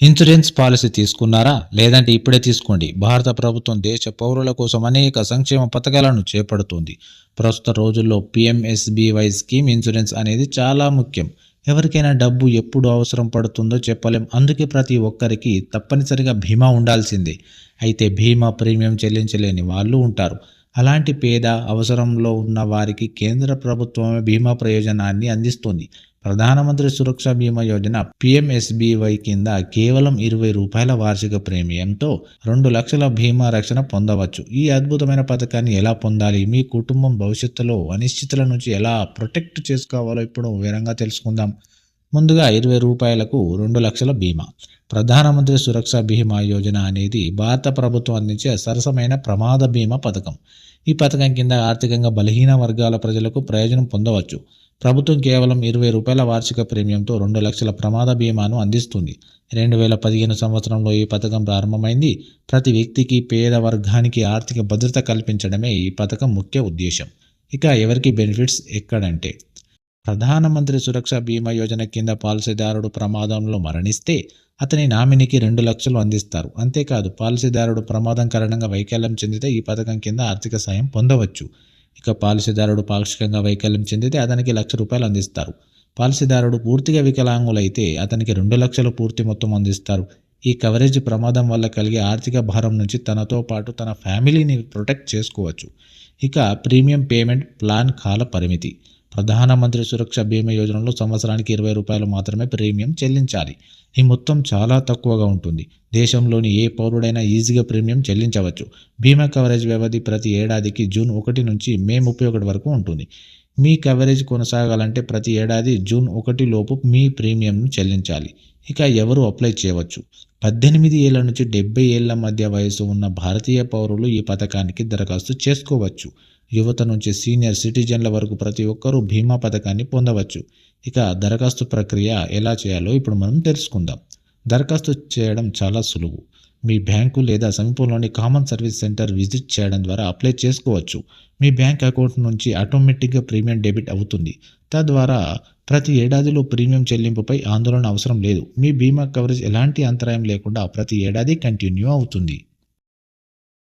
Insurance policy తీసుకున్నారా? లేదంటే ఇప్పుడే తీసుకోండి. భారత ప్రభుత్వం దేశ పౌరుల కోసం అనేక సంక్షేమ పథకాలను చేపడుతుంది. ప్రస్తుత రోజుల్లో పిఎంఎస్బివై స్కీమ్ ఇన్సూరెన్స్ అనేది చాలా ముఖ్యం. ఎవరికైనా డబ్బు ఎప్పుడు అవసరం పడుతుందో చెప్పలేం. అందుకే ప్రతి ఒక్కరికి తప్పనిసరిగా బీమా ఉండాల్సిందే. అయితే బీమా ప్రీమియం చెల్లించలేని వాళ్ళు ఉంటారు. అలాంటి పేద అవసరంలో ఉన్న వారికి కేంద్ర ప్రభుత్వమే బీమా ప్రయోజనాన్ని అందిస్తుంది. ప్రధానమంత్రి సురక్ష బీమా యోజన పిఎంఎస్బీవై కింద కేవలం ఇరవై రూపాయల వార్షిక ప్రీమియంతో రెండు లక్షల బీమా రక్షణ పొందవచ్చు. ఈ అద్భుతమైన పథకాన్ని ఎలా పొందాలి? మీ కుటుంబం భవిష్యత్తులో అనిశ్చితుల నుంచి ఎలా ప్రొటెక్ట్ చేసుకోవాలో ఇప్పుడు వివరంగా తెలుసుకుందాం. ముందుగా ఇరవై రూపాయలకు రెండు లక్షల బీమా. ప్రధానమంత్రి సురక్ష బీమా యోజన అనేది భారత ప్రభుత్వం అందించే సరసమైన ప్రమాద బీమా పథకం. ఈ పథకం కింద ఆర్థికంగా బలహీన వర్గాల ప్రజలకు ప్రయోజనం పొందవచ్చు. ప్రభుత్వం కేవలం ఇరవై రూపాయల వార్షిక ప్రీమియంతో రెండు లక్షల ప్రమాద బీమాను అందిస్తుంది. రెండు వేల పదిహేను సంవత్సరంలో ఈ పథకం ప్రారంభమైంది. ప్రతి వ్యక్తికి పేద వర్గానికి ఆర్థిక భద్రత కల్పించడమే ఈ పథకం ముఖ్య ఉద్దేశం. ఇక ఎవరికి బెనిఫిట్స్ ఎక్కడంటే ప్రధానమంత్రి సురక్ష బీమా యోజన కింద పాలసీదారుడు ప్రమాదంలో మరణిస్తే అతని నామినీకి రెండు లక్షలు అందిస్తారు. అంతేకాదు పాలసీదారుడు ప్రమాదం కారణంగా వైకల్యం చెందితే ఈ పథకం కింద ఆర్థిక సాయం పొందవచ్చు. ఇక పాలసీదారుడు పాక్షికంగా వైకల్యం చెందితే అతనికి లక్ష రూపాయలు అందిస్తారు. పాలసీదారుడు పూర్తిగా వికలాంగులైతే అతనికి రెండు లక్షలు పూర్తి మొత్తం అందిస్తారు. ఈ కవరేజ్ ప్రమాదం వల్ల కలిగే ఆర్థిక భారం నుంచి తనతో పాటు తన ఫ్యామిలీని ప్రొటెక్ట్ చేసుకోవచ్చు. ఇక ప్రీమియం పేమెంట్ ప్లాన్ కాల పరిమితి. ప్రధానమంత్రి సురక్ష బీమా యోజనలో సంవత్సరానికి ఇరవై రూపాయలు మాత్రమే ప్రీమియం చెల్లించాలి. ఈ మొత్తం చాలా తక్కువగా ఉంటుంది. దేశంలోని ఏ పౌరుడైనా ఈజీగా ప్రీమియం చెల్లించవచ్చు. బీమా కవరేజ్ వ్యవధి ప్రతి ఏడాదికి జూన్ ఒకటి నుంచి మే ముప్పై ఒకటి వరకు ఉంటుంది. మీ కవరేజ్ కొనసాగాలంటే ప్రతి ఏడాది జూన్ ఒకటి లోపు మీ ప్రీమియంను చెల్లించాలి. ఇక ఎవరు అప్లై చేయవచ్చు? పద్దెనిమిది ఏళ్ళ నుంచి డెబ్బై ఏళ్ళ మధ్య వయసు ఉన్న భారతీయ పౌరులు ఈ పథకానికి దరఖాస్తు చేసుకోవచ్చు. యువత నుంచి సీనియర్ సిటిజన్ల వరకు ప్రతి ఒక్కరూ బీమా పథకాన్ని పొందవచ్చు. ఇక దరఖాస్తు ప్రక్రియ ఎలా చేయాలో ఇప్పుడు మనం తెలుసుకుందాం. దరఖాస్తు చేయడం చాలా సులువు. మీ బ్యాంకు లేదా సమీపంలోని కామన్ సర్వీస్ సెంటర్ విజిట్ చేయడం ద్వారా అప్లై చేసుకోవచ్చు. మీ బ్యాంక్ అకౌంట్ నుంచి ఆటోమేటిక్గా ప్రీమియం డెబిట్ అవుతుంది. తద్వారా ప్రతి ఏడాదిలో ప్రీమియం చెల్లింపుపై ఆందోళన అవసరం లేదు. మీ బీమా కవరేజ్ ఎలాంటి అంతరాయం లేకుండా ప్రతి ఏడాది కంటిన్యూ అవుతుంది.